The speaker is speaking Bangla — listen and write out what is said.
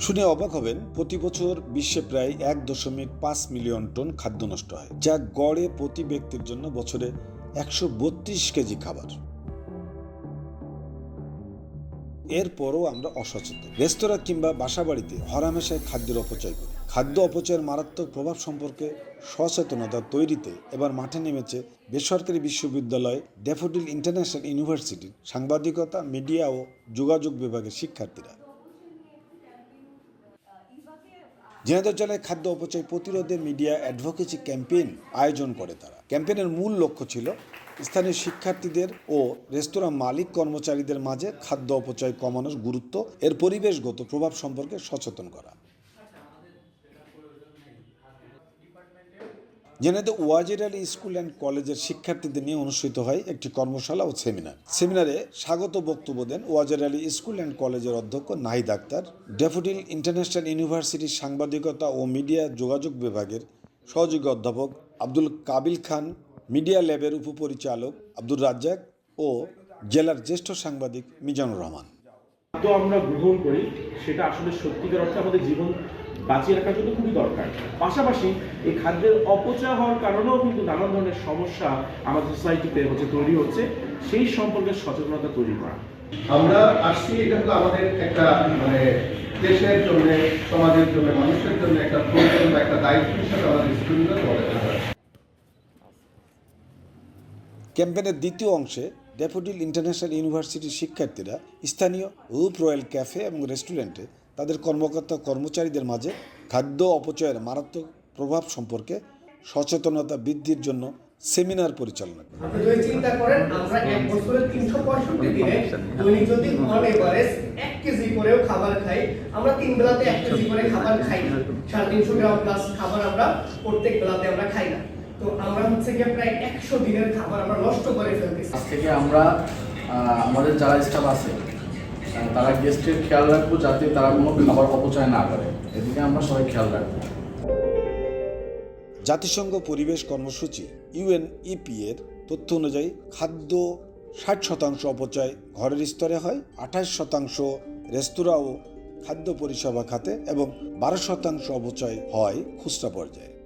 শুনে অবাক হবেন, প্রতি বছর বিশ্বে প্রায় এক দশমিক পাঁচ মিলিয়ন টন খাদ্য নষ্ট হয়, যা গড়ে প্রতি ব্যক্তির জন্য বছরে একশো বত্রিশ কেজি খাবার। এরপরও আমরা অসচেতন। রেস্তোরাঁ কিংবা বাসাবাড়িতে হরামেশায় খাদ্যের অপচয় করি। খাদ্য অপচয়ের মারাত্মক প্রভাব সম্পর্কে সচেতনতা তৈরিতে এবার মাঠে নেমেছে বেসরকারি বিশ্ববিদ্যালয় ড্যাফোডিল ইন্টারন্যাশনাল ইউনিভার্সিটির সাংবাদিকতা, মিডিয়া ও যোগাযোগ বিভাগের শিক্ষার্থীরা। ঝিনাইদহ জেলায় খাদ্য অপচয় প্রতিরোধে মিডিয়া অ্যাডভোকেসি ক্যাম্পেইন আয়োজন করে তারা। ক্যাম্পেইনের মূল লক্ষ্য ছিল স্থানীয় শিক্ষার্থীদের ও রেস্তোরাঁ মালিক কর্মচারীদের মাঝে খাদ্য অপচয় কমানোর গুরুত্ব, এর পরিবেশগত প্রভাব সম্পর্কে সচেতন করা। জেনেতে ওয়াজির আলী স্কুল অ্যান্ড কলেজের শিক্ষার্থীদের নিয়ে অনুষ্ঠিত হয় একটি কর্মশালা ও সেমিনার। সেমিনারে স্বাগত বক্তব্য দেন ওয়াজির আলী স্কুল অ্যান্ড কলেজের অধ্যক্ষ নাহিদ আক্তার, ড্যাফোডিল ইন্টারন্যাশনাল ইউনিভার্সিটির সাংবাদিকতা ও মিডিয়া যোগাযোগ বিভাগের সহযোগী অধ্যাপক আব্দুল কাবিল খান, মিডিয়া ল্যাবের উপপরিচালক আব্দুর রাজ্জাক ও জেলার জ্যেষ্ঠ সাংবাদিক মিজানুর রহমান। আমরা গ্রহণ করি, সেটা আসলে সত্যিকার অর্থে আমাদের জীবন বাঁচিয়ে রাখার জন্য খুবই দরকার। পাশাপাশি এই খাদ্যের অপচয় হওয়ার কারণেও কিন্তু নানান ধরনের সমস্যা আমাদের সোসাইটিতে হচ্ছে তৈরি হচ্ছে। সেই সম্পর্কে সচেতনতা তৈরি করা। আমরা আসছি এটা হলো আমাদের একটা মানে দেশের জন্য সমাজের জন্য মানুষের জন্য একটা প্রয়োজন বা একটা দায়িত্ব হিসাবে আমাদের স্কুলগুলো মনে করা হয়। ক্যাম্পেইনের দ্বিতীয় অংশে ড্যাফোডিল ইন্টারন্যাশনাল ইউনিভার্সিটির শিক্ষার্থীরা স্থানীয় রূপ রয়্যাল ক্যাফে এবং রেস্টুরেন্টে তাদের কর্মকর্তা কর্মচারীদের মাঝে খাদ্য অপচয়ের মারাত্মক প্রভাব সম্পর্কে সচেতনতা বৃদ্ধির জন্য সেমিনার পরিচালনা করে চিন্তা করেন আমরা এক বছরের তিনশো পঁয়ষট্টি দিনে দৈনিক যদি অন এভারেজ এক কেজি করেও খাবার খাই। আমরা তিন বেলাতে এক কেজি করে খাবার খাই না। গ্রাম প্লাস খাবার আমরা প্রত্যেক বেলাতে আমরা খাই না। তো আমরা হচ্ছে গিয়ে প্রায় একশো দিনের খাবার আমরা নষ্ট করে ফেলতেছি। আজ থেকে আমরা আমাদের যারা স্টাফ আছে তারা গেস্টের খেয়াল রাখব যাতে তারা কোনো খাবার অপচয় না করে। এদিকে আমরা সবাই খেয়াল রাখব। জাতিসংঘ পরিবেশ কর্মসূচি ইউএনইপি এর তথ্য অনুযায়ী খাদ্য ষাট শতাংশ অপচয় ঘরের স্তরে হয়, আঠাশ শতাংশ রেস্তোরাঁ ও খাদ্য পরিষেবা খাতে এবং বারো শতাংশ অপচয় হয় খুচরা পর্যায়ে।